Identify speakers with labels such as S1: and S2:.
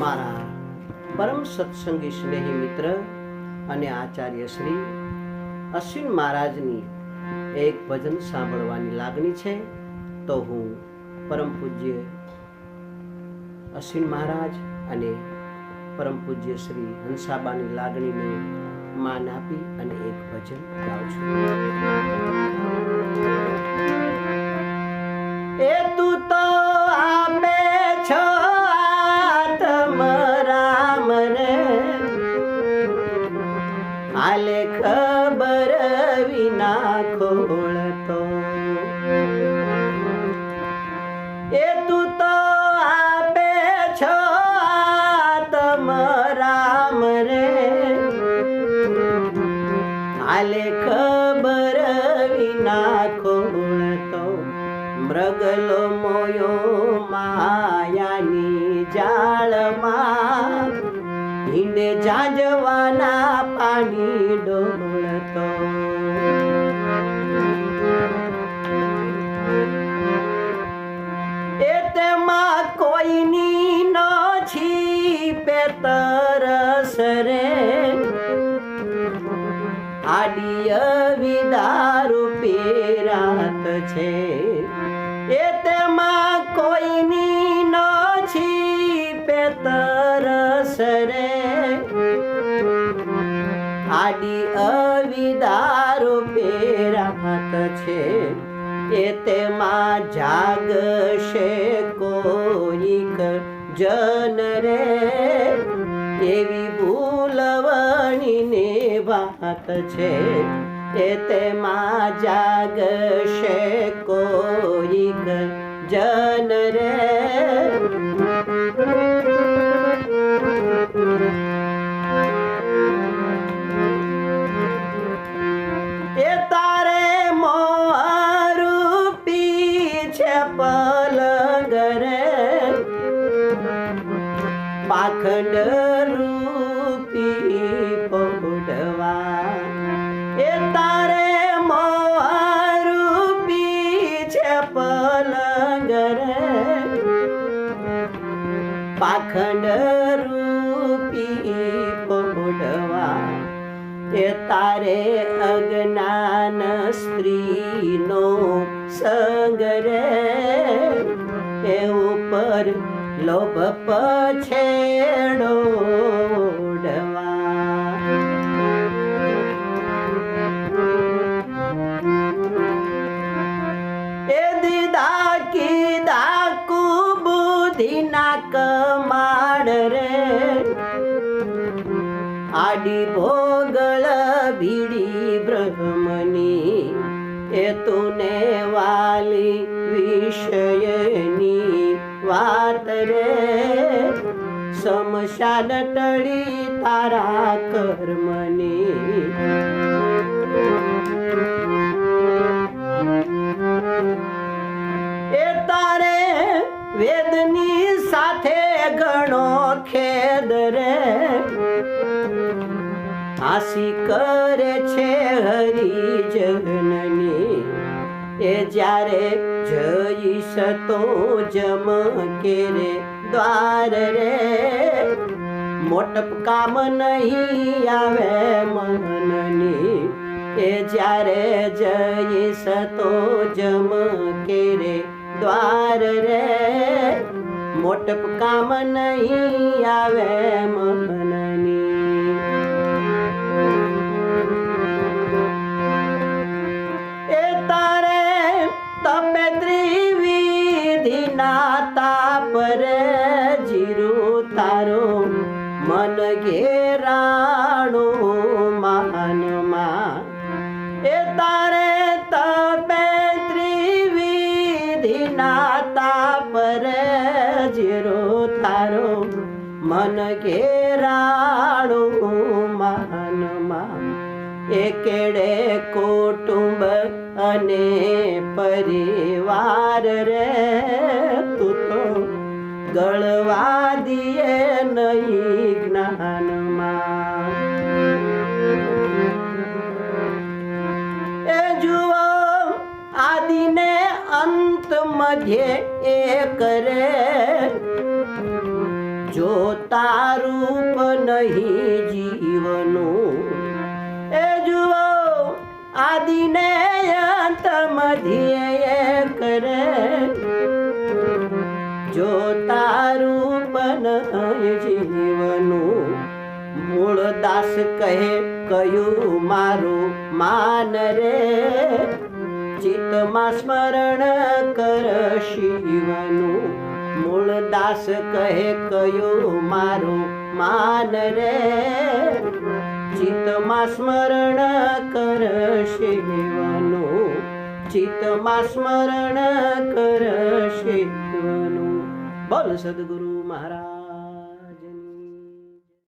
S1: મારા પરમ સત્સંગી સ્નેહી મિત્ર અને આચાર્ય શ્રી અશ્વિન મહારાજની એક ભજન સાંભળવાની લાગણી છે, તો હું પરમ પૂજ્ય અશ્વિન મહારાજ અને પરમ પૂજ્ય શ્રી હંસાબાની લાગણીને માન આપી અને એક ભજન ગાઉં છું. તું તો આપે છો આત્મ રામ રે. આલે ખબર વિના ખોળતો મૃગલો મોયો માયાની જાળમાં. હિંડે જાજવાના પાણી ડોળતો કોઈની ન પેતર સરે. આડિય વિદારૂ પીરાત છે. એ તેમાં કોઈની ન પેતર સરે. આડી અવિદારૂ પીરાત છે. એ જાગશે કોઈક જન રે. એવી ભૂલવણીને વાત છે એ તેમાં જાગશે કોઈક જન રે. પલંગ રે પાખંડ રૂપી પોડવા એ તારે રૂપી છે પલંગ રે પાખંડ રૂપી પોડવા એ તારે અજ્ઞાન સ્ત્રીનો સંગ રે ઉપર લોભ પછેડો કુબુધિના કમાડ રે. આડી ભોગળ ભીડી બ્રહ્મની એ તુને વાલી વિષયની. વાત રે. સમશાન ટળી તારા કર્મની. એ તારે વેદની સાથે ઘણો ખેદ રે. હાસી કરે છે હરિજનની. એ જ્યારે જઈશ તો જમ કે રે દ્વાર રે. મોટપ કામ નહીં આવે મનની એ જ્યારે જઈશ તો જમ કે રે દ્વાર રે. મોટપ કામ નહીં આવે મનની. મન ઘેરાણો માનમાં એકેડે કુટુંબ અને પરિવાર રે તું તો ગળવા દિયે નહીં જ્ઞાનમાં એ જુઓ, આદિને અંત મધ્ય એક રે જોતા રૂપ નહીં જીવનું. એ જુઓ, આદિને અંત મધ્યે કરે જોતા રૂપ નહીં જીવનું, મૂળ દાસ કહે, કયું મારું માન રે? ચિત્તમાં સ્મરણ કર શિવનું. દાસ કહે, કયું મારું માન રે? ચિત્તમાં સ્મરણ કર શિવનું ચિત્તમાં સ્મરણ કર શિવનું બોલ સદગુરુ મહારાજ.